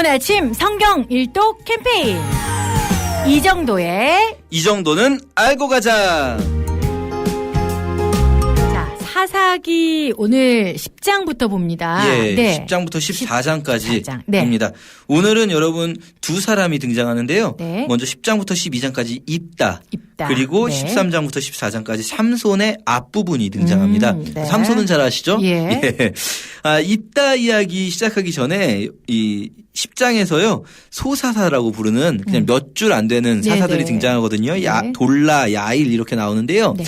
좋은 아침 성경 일독 캠페인 이 정도의 이 정도는 알고 가자. 자 사사기 오늘 10장부터 봅니다. 예, 네. 10장부터 14장까지 14장. 네. 봅니다. 오늘은 여러분 두 사람이 등장하는데요. 네. 먼저 10장부터 12장까지 입다. 입다. 그리고 네. 13장부터 14장까지 삼손의 앞부분이 등장합니다. 음, 네. 삼손은 잘 아시죠? 예. 아, 입다 이야기 시작하기 전에 이 10장에서요. 소사사라고 부르는 그냥 몇 줄 안 되는 네, 사사들이 네. 등장하거든요. 야, 네. 돌라, 야일 이렇게 나오는데요. 네.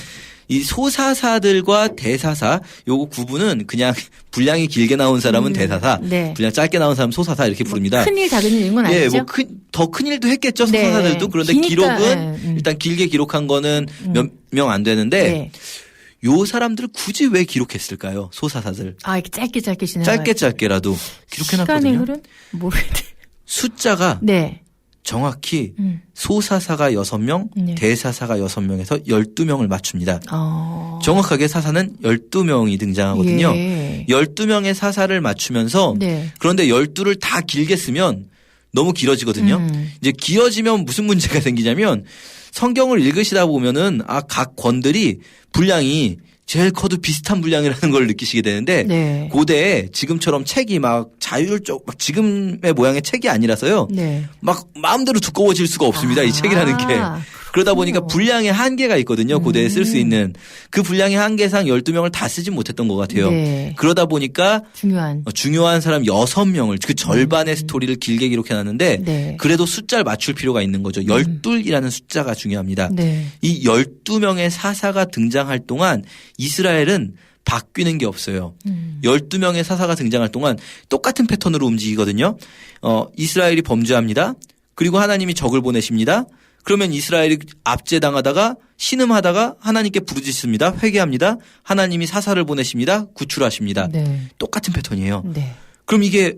이 소사사들과 대사사 요거 구분은 그냥 분량이 길게 나온 사람은 음, 대사사, 네. 분량 짧게 나온 사람 은 소사사 이렇게 부릅니다. 큰일 작은 일 이런 건 예, 아니죠? 뭐 큰, 더큰 일도 했겠죠, 네. 소사사들도. 그런데 기니까, 기록은 예, 음. 일단 길게 기록한 거는 몇 명 안 되는데 네. 요 사람들 굳이 왜 기록했을까요? 소사사들. 아 이렇게 짧게 짧게 지나가. 짧게 짧게라도 시간의 기록해놨거든요. 흐름 모르겠네. 숫자가 네. 정확히 음. 소사사가 6명, 네. 대사사가 6명에서 12명을 맞춥니다. 어. 정확하게 사사는 12명이 등장하거든요. 예. 12명의 사사를 맞추면서 네. 그런데 12를 다 길게 쓰면 너무 길어지거든요. 음. 이제 길어지면 무슨 문제가 생기냐면 성경을 읽으시다 보면은 아 각 권들이 분량이 제일 커도 비슷한 분량이라는 걸 느끼시게 되는데 네. 고대에 지금처럼 책이 막 자율적 막 지금의 모양의 책이 아니라서요. 네. 막 마음대로 두꺼워질 수가 없습니다. 아, 이 책이라는 게. 그러다 보니까 분량의 한계가 있거든요. 고대에 쓸수 음. 있는. 그 분량의 한계상 12명을 다 쓰진 못했던 것 같아요. 네. 그러다 보니까 중요한. 어, 중요한 사람 6명을 그 절반의 스토리를 길게 기록해 놨는데 음. 네. 그래도 숫자를 맞출 필요가 있는 거죠. 12이라는 숫자가 중요합니다. 네. 이 12명의 사사가 등장할 동안 이스라엘은 바뀌는 게 없어요. 음. 12명의 사사가 등장할 동안 똑같은 패턴으로 움직이거든요. 어, 이스라엘이 범죄합니다. 그리고 하나님이 적을 보내십니다. 그러면 이스라엘이 압제당하다가 신음하다가 하나님께 부르짖습니다. 회개합니다. 하나님이 사사를 보내십니다. 구출하십니다. 네. 똑같은 패턴이에요. 네. 그럼 이게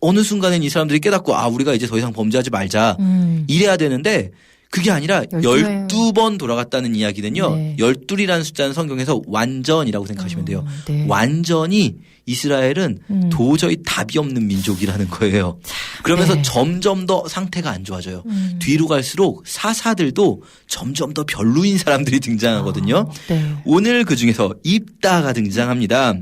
어느 순간엔 이 사람들이 깨닫고 아 우리가 이제 더 이상 범죄하지 말자 음. 이래야 되는데 그게 아니라 열두 12번 돌아갔다는 이야기는요. 네. 12이라는 숫자는 성경에서 완전이라고 생각하시면 돼요. 어, 네. 완전히 이스라엘은 음. 도저히 답이 없는 민족이라는 거예요. 그러면서 네. 점점 더 상태가 안 좋아져요. 음. 뒤로 갈수록 사사들도 점점 더 별로인 사람들이 등장하거든요. 네. 오늘 그 중에서 입다가 등장합니다.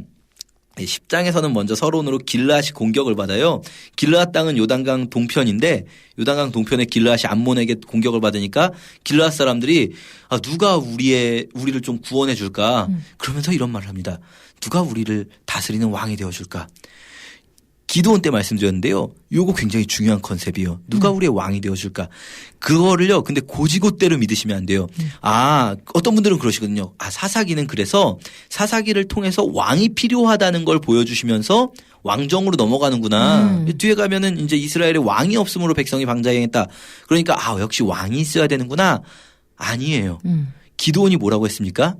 10장에서는 먼저 서론으로 길라앗이 공격을 받아요. 길라앗 땅은 요단강 동편인데 요단강 동편에 길라앗이 암몬에게 공격을 받으니까 길라앗 사람들이 아 누가 우리의 우리를 좀 구원해 줄까? 음. 그러면서 이런 말을 합니다. 누가 우리를 다스리는 왕이 되어 줄까? 기도원 때 말씀드렸는데요. 요거 굉장히 중요한 컨셉이에요. 음. 누가 우리의 왕이 되어줄까? 그거를요. 근데 고지고대로 믿으시면 안 돼요. 음. 아 어떤 분들은 그러시거든요. 아 사사기는 그래서 사사기를 통해서 왕이 필요하다는 걸 보여주시면서 왕정으로 넘어가는구나. 음. 뒤에 가면은 이제 이스라엘에 왕이 없으므로 백성이 방자행했다. 그러니까 아 역시 왕이 있어야 되는구나. 아니에요. 음. 기도원이 뭐라고 했습니까?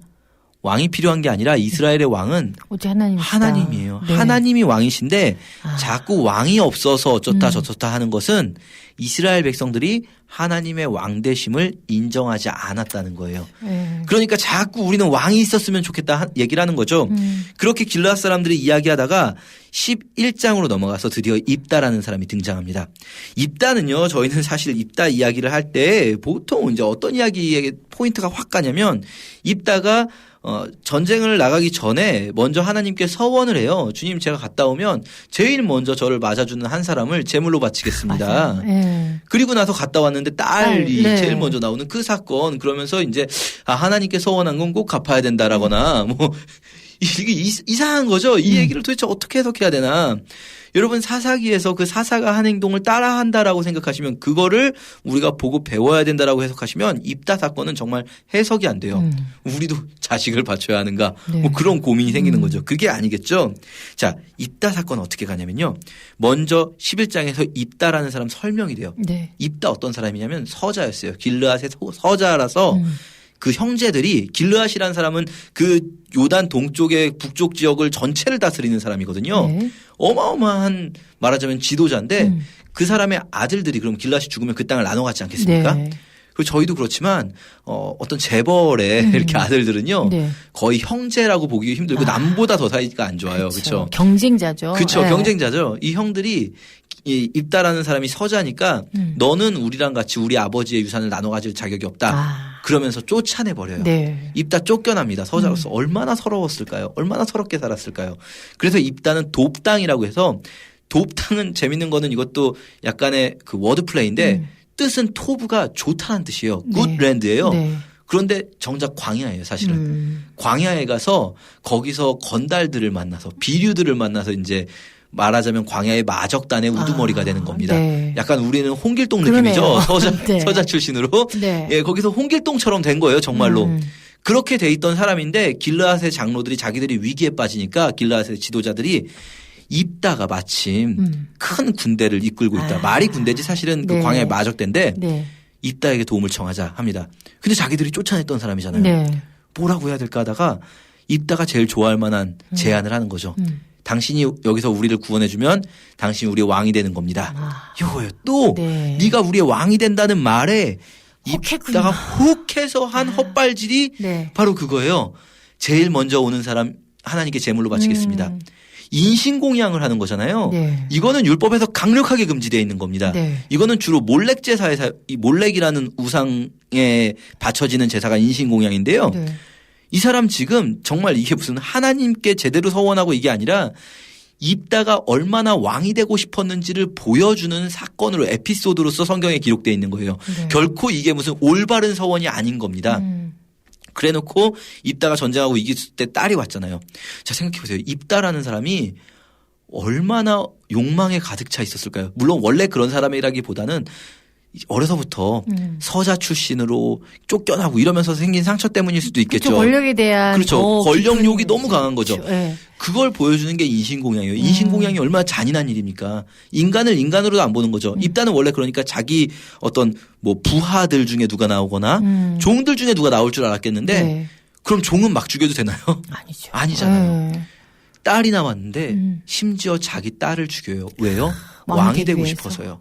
왕이 필요한 게 아니라 이스라엘의 왕은 하나님. 하나님이에요. 네. 하나님이 왕이신데 아. 자꾸 왕이 없어서 어쩌다 음. 저쩌다 하는 것은 이스라엘 백성들이 하나님의 왕대심을 인정하지 않았다는 거예요. 네. 그러니까 자꾸 우리는 왕이 있었으면 좋겠다 하- 얘기를 하는 거죠. 음. 그렇게 길라앗 사람들이 이야기하다가 11장으로 넘어가서 드디어 입다라는 사람이 등장합니다. 입다는요, 저희는 사실 입다 이야기를 할 때 보통 이제 어떤 이야기에 포인트가 확 가냐면 입다가 어, 전쟁을 나가기 전에 먼저 하나님께 서원을 해요. 주님 제가 갔다 오면 제일 먼저 저를 맞아주는 한 사람을 제물로 바치겠습니다. 예. 그리고 나서 갔다 왔는데 딸이 딸, 네. 제일 먼저 나오는 그 사건 그러면서 이제 아 하나님께 서원한 건 꼭 갚아야 된다라거나 뭐 이게 이- 이상한 거죠. 음. 이 얘기를 도대체 어떻게 해석해야 되나? 여러분 사사기에서 그 사사가 한 행동을 따라한다라고 생각하시면 그거를 우리가 보고 배워야 된다라고 해석하시면 입다 사건은 정말 해석이 안 돼요. 음. 우리도 자식을 바쳐야 하는가? 네. 뭐 그런 고민이 생기는 음. 거죠. 그게 아니겠죠. 자, 입다 사건 어떻게 가냐면요. 먼저 11장에서 입다라는 사람 설명이 돼요. 네. 입다 어떤 사람이냐면 서자였어요. 길르앗의 서- 서자라서 음. 그 형제들이 길르앗이라는 사람은 그 요단 동쪽의 북쪽 지역을 전체를 다스리는 사람이거든요. 네. 어마어마한 말하자면 지도자인데 음. 그 사람의 아들들이 그럼 길르앗이 죽으면 그 땅을 나눠 갖지 않겠습니까? 네. 그리고 저희도 그렇지만 어, 어떤 재벌의 음. 이렇게 아들들은요 네. 거의 형제라고 보기 힘들고 아. 남보다 더 사이가 안 좋아요. 그렇죠? 경쟁자죠. 그렇죠. 네. 경쟁자죠. 이 형들이 이 입다라는 사람이 서자니까 음. 너는 우리랑 같이 우리 아버지의 유산을 나눠 가질 자격이 없다. 아. 그러면서 쫓아내 버려요. 네. 입다 쫓겨납니다. 음. 서자로서 얼마나 서러웠을까요? 얼마나 서럽게 살았을까요? 그래서 입다는 돕당이라고 해서 돕당은 재밌는 거는 이것도 약간의 그 워드 플레이인데 음. 뜻은 토브가 좋다는 뜻이에요. 네. 굿랜드예요. 네. 그런데 정작 광야예요, 사실은. 음. 광야에 가서 거기서 건달들을 만나서 비류들을 만나서 이제 말하자면 광야의 마적단의 우두머리가 아, 되는 겁니다. 네. 약간 우리는 홍길동 그러네요. 느낌이죠. 서자 네. 서자 출신으로. 네. 예, 거기서 홍길동처럼 된 거예요, 정말로. 음. 그렇게 돼 있던 사람인데 길르앗의 장로들이 자기들이 위기에 빠지니까 길르앗의 지도자들이 입다가 마침 음. 큰 군대를 이끌고 있다. 아. 말이 군대지 사실은 그 네. 광야의 마적대인데 네. 입다에게 도움을 청하자 합니다. 근데 자기들이 쫓아냈던 사람이잖아요. 네. 뭐라고 해야 될까 하다가 입다가 제일 좋아할 만한 제안을 하는 거죠. 음. 당신이 여기서 우리를 구원해주면 당신이 우리의 왕이 되는 겁니다. 아. 이거예요. 또 네. 네가 우리의 왕이 된다는 말에. 입다가 혹해서 한 헛발질이 네. 바로 그거예요. 제일 먼저 오는 사람 하나님께 제물로 바치겠습니다. 음. 인신공양을 하는 거잖아요. 네. 이거는 율법에서 강력하게 금지되어 있는 겁니다. 네. 이거는 주로 몰렉 제사에서 이 몰렉이라는 우상에 바쳐지는 제사가 인신공양인데요. 네. 이 사람 지금 정말 이게 무슨 하나님께 제대로 서원하고 이게 아니라 입다가 얼마나 왕이 되고 싶었는지를 보여주는 사건으로 에피소드로서 성경에 기록되어 있는 거예요. 네. 결코 이게 무슨 올바른 서원이 아닌 겁니다. 음. 그래 놓고 입다가 전쟁하고 이겼을 때 딸이 왔잖아요. 자, 생각해 보세요. 입다라는 사람이 얼마나 욕망에 가득 차 있었을까요? 물론 원래 그런 사람이라기보다는 어려서부터 음. 서자 출신으로 쫓겨나고 이러면서 생긴 상처 때문일 수도 있겠죠. 그렇죠. 권력에 대한 그렇죠. 더 권력욕이 너무 강한 거죠. 그렇죠. 네. 그걸 보여주는 게 인신공양이에요. 인신공양이 얼마나 잔인한 일입니까? 인간을 인간으로도 안 보는 거죠. 입다는 원래 그러니까 자기 어떤 뭐 부하들 중에 누가 나오거나 음. 종들 중에 누가 나올 줄 알았겠는데 네. 그럼 종은 막 죽여도 되나요? 아니죠. 아니잖아요. 네. 딸이 나왔는데 음. 심지어 자기 딸을 죽여요. 왜요? 왕이 되고. 싶어서요.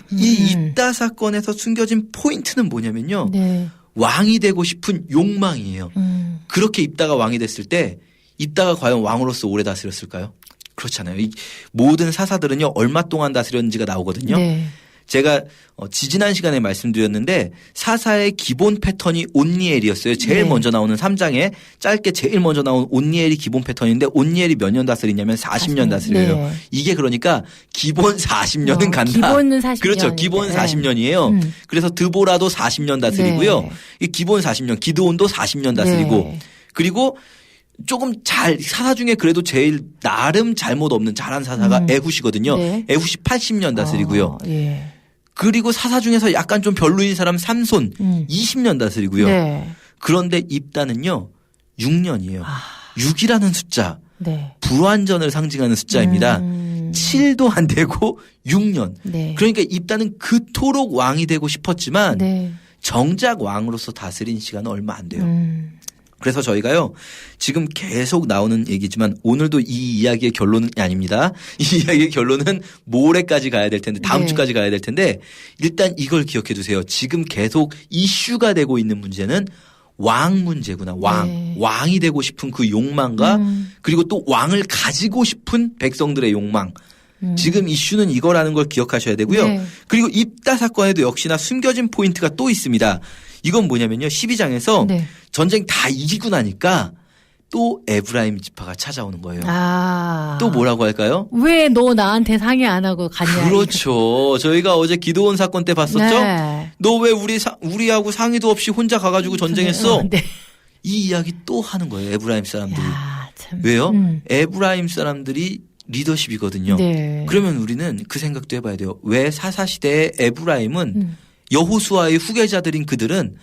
그이 음. 입다 사건에서 숨겨진 포인트는 뭐냐면요. 네. 왕이 되고 싶은 욕망이에요. 음. 그렇게 입다가 왕이 됐을 때 입다가 과연 왕으로서 오래 다스렸을까요? 그렇잖아요. 이 모든 사사들은요 얼마 동안 다스렸는지가 나오거든요. 네. 제가 어, 지지난 시간에 말씀드렸는데 사사의 기본 패턴이 온니엘이었어요. 제일 네. 먼저 나오는 3장에 짧게 제일 먼저 나온 온니엘이 기본 패턴인데 온니엘이 몇 년 다스리냐면 40년 다스려요. 네. 이게 그러니까 기본 40년은 어, 간다. 기본은 40년. 그렇죠. 기본 40년이에요. 음. 그래서 드보라도 40년 다스리고요. 네. 이 기본 40년, 기드온도 40년 다스리고 네. 그리고 조금 잘 사사 중에 그래도 제일 나름 잘못 없는 잘한 사사가 음. 에훗이거든요. 네. 에훗이 80년 다스리고요. 어, 예. 그리고 사사 중에서 약간 좀 별로인 사람 삼손 음. 20년 다스리고요. 네. 그런데 입다는요 6년이에요. 아. 6이라는 숫자 네. 불완전을 상징하는 숫자입니다. 음. 7도 안 되고 6년. 네. 그러니까 입다는 그토록 왕이 되고 싶었지만 네. 정작 왕으로서 다스린 시간은 얼마 안 돼요. 음. 그래서 저희가요 지금 계속 나오는 얘기지만 오늘도 이 이야기의 결론은 아닙니다. 이 이야기의 결론은 모레까지 가야 될 텐데 다음 네. 주까지 가야 될 텐데 일단 이걸 기억해 두세요. 지금 계속 이슈가 되고 있는 문제는 왕 문제구나. 왕 네. 왕이 되고 싶은 그 욕망과 음. 그리고 또 왕을 가지고 싶은 백성들의 욕망. 음. 지금 이슈는 이거라는 걸 기억하셔야 되고요. 네. 그리고 입다 사건에도 역시나 숨겨진 포인트가 또 있습니다. 이건 뭐냐면요. 12장에서 네. 전쟁 다 이기고 나니까 또 에브라임 지파가 찾아오는 거예요. 아. 또 뭐라고 할까요? 왜 너 나한테 상의 안 하고 갔냐? 그렇죠. 저희가 어제 기도원 사건 때 봤었죠? 네. 너왜 우리 사- 우리하고 상의도 없이 혼자 가가지고 전쟁했어? 네. 이 이야기 또 하는 거예요. 에브라임 사람들이. 야, 참. 왜요? 음. 에브라임 사람들이 리더십이거든요. 네. 그러면 우리는 그 생각도 해봐야 돼요. 왜 사사 시대의 에브라임은 음. 여호수아의 후계자들인 그들은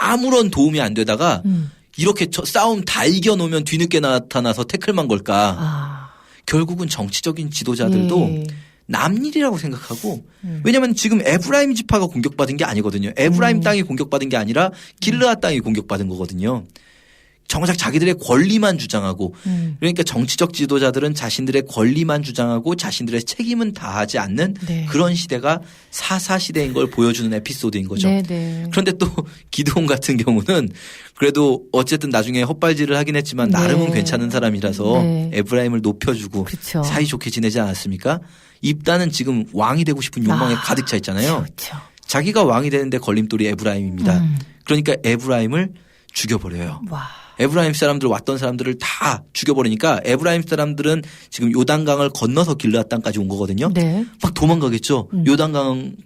아무런 도움이 안 되다가 음. 이렇게 저 싸움 다 이겨놓으면 뒤늦게 나타나서 태클만 걸까. 아. 결국은 정치적인 지도자들도 예. 남일이라고 생각하고 음. 왜냐하면 지금 에브라임 지파가 공격받은 게 아니거든요. 에브라임 음. 땅이 공격받은 게 아니라 길르앗 땅이 공격받은 거거든요. 정작 자기들의 권리만 주장하고 음. 그러니까 정치적 지도자들은 자신들의 권리만 주장하고 자신들의 책임은 다하지 않는 네. 그런 시대가 사사 시대인 걸 보여주는 에피소드인 거죠. 네, 네. 그런데 또 기도원 같은 경우는 그래도 어쨌든 나중에 헛발질을 하긴 했지만 나름은 네. 괜찮은 사람이라서 네. 에브라임을 높여주고 그렇죠. 사이좋게 지내지 않았습니까? 입다는 지금 왕이 되고 싶은 욕망에 아, 가득 차 있잖아요. 그렇죠. 자기가 왕이 되는데 걸림돌이 에브라임입니다. 음. 그러니까 에브라임을 죽여버려요. 와. 에브라임 사람들 왔던 사람들을 다 죽여버리니까 에브라임 사람들은 지금 요단강을 건너서 길르앗 땅까지 온 거거든요. 네. 막 도망가겠죠. 음.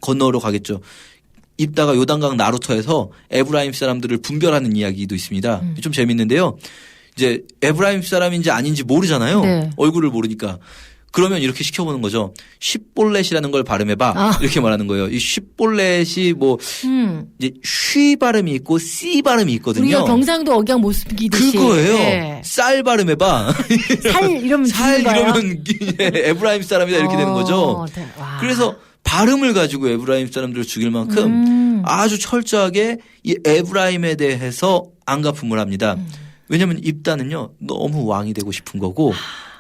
건너러 가겠죠. 입다가 요단강 나루터에서 에브라임 사람들을 분별하는 이야기도 있습니다. 음. 좀 재밌는데요. 이제 에브라임 사람인지 아닌지 모르잖아요. 네. 얼굴을 모르니까. 그러면 이렇게 시켜보는 거죠. 쉽볼렛이라는 걸 발음해봐. 아. 이렇게 말하는 거예요. 이 쉽볼렛이 뭐 음. 이제 쉬 발음이 있고 씨 발음이 있거든요. 우리가 경상도 억양 못 숨기듯이. 그거예요. 네. 쌀 발음해봐. 살 이러면 살? 이러면 에브라임 사람이다 이렇게 되는 거죠. 어, 네. 와. 그래서 발음을 가지고 에브라임 사람들을 죽일 만큼 음. 아주 철저하게 이 에브라임에 대해서 안가품을 합니다. 음. 왜냐하면 입다는요 너무 왕이 되고 싶은 거고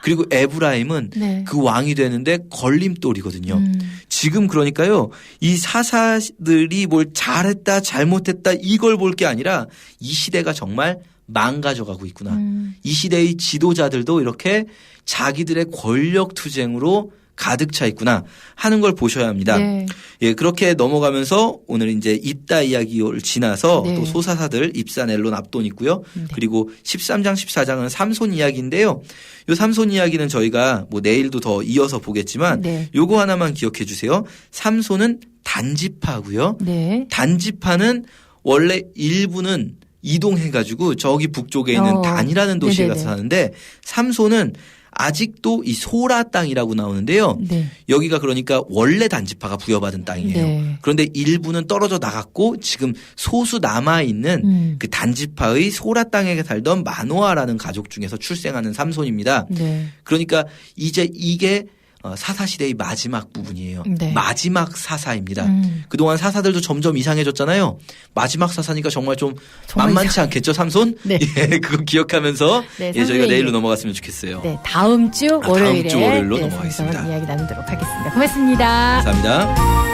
그리고 에브라임은 네. 그 왕이 되는데 걸림돌이거든요. 음. 지금 그러니까요 이 사사들이 뭘 잘했다 잘못했다 이걸 볼 게 아니라 이 시대가 정말 망가져가고 있구나. 음. 이 시대의 지도자들도 이렇게 자기들의 권력 투쟁으로 가득 차 있구나 하는 걸 보셔야 합니다. 네. 예, 그렇게 넘어가면서 오늘 이제 입다 이야기를 지나서 네. 또 소사사들 입산 엘론 압돈 있고요. 네. 그리고 13장 14장은 삼손 이야기인데요. 요 삼손 이야기는 저희가 뭐 내일도 더 이어서 보겠지만 네. 요거 하나만 기억해 주세요. 삼손은 단지파고요. 네. 단지파는 원래 일부는 이동해 가지고 저기 북쪽에 있는 어. 단이라는 도시에 네네네. 가서 사는데 삼손은 아직도 이 소라 땅이라고 나오는데요. 네. 여기가 그러니까 원래 단지파가 부여받은 땅이에요. 네. 그런데 일부는 떨어져 나갔고 지금 소수 남아 있는 음. 그 단지파의 소라 땅에 살던 마노아라는 가족 중에서 출생하는 삼손입니다. 네. 그러니까 이제 이게 어, 사사 시대의 마지막 부분이에요. 네. 마지막 사사입니다. 음. 그동안 사사들도 점점 이상해졌잖아요. 마지막 사사니까 정말 좀 정말 만만치 않겠죠, 삼손? 네. 예, 그거 기억하면서 네, 예, 저희가 내일로 일. 넘어갔으면 좋겠어요. 네, 다음 주 아, 다음 월요일에 주 월요일로 네, 넘어가겠습니다. 이야기 나누도록 하겠습니다. 고맙습니다. 감사합니다.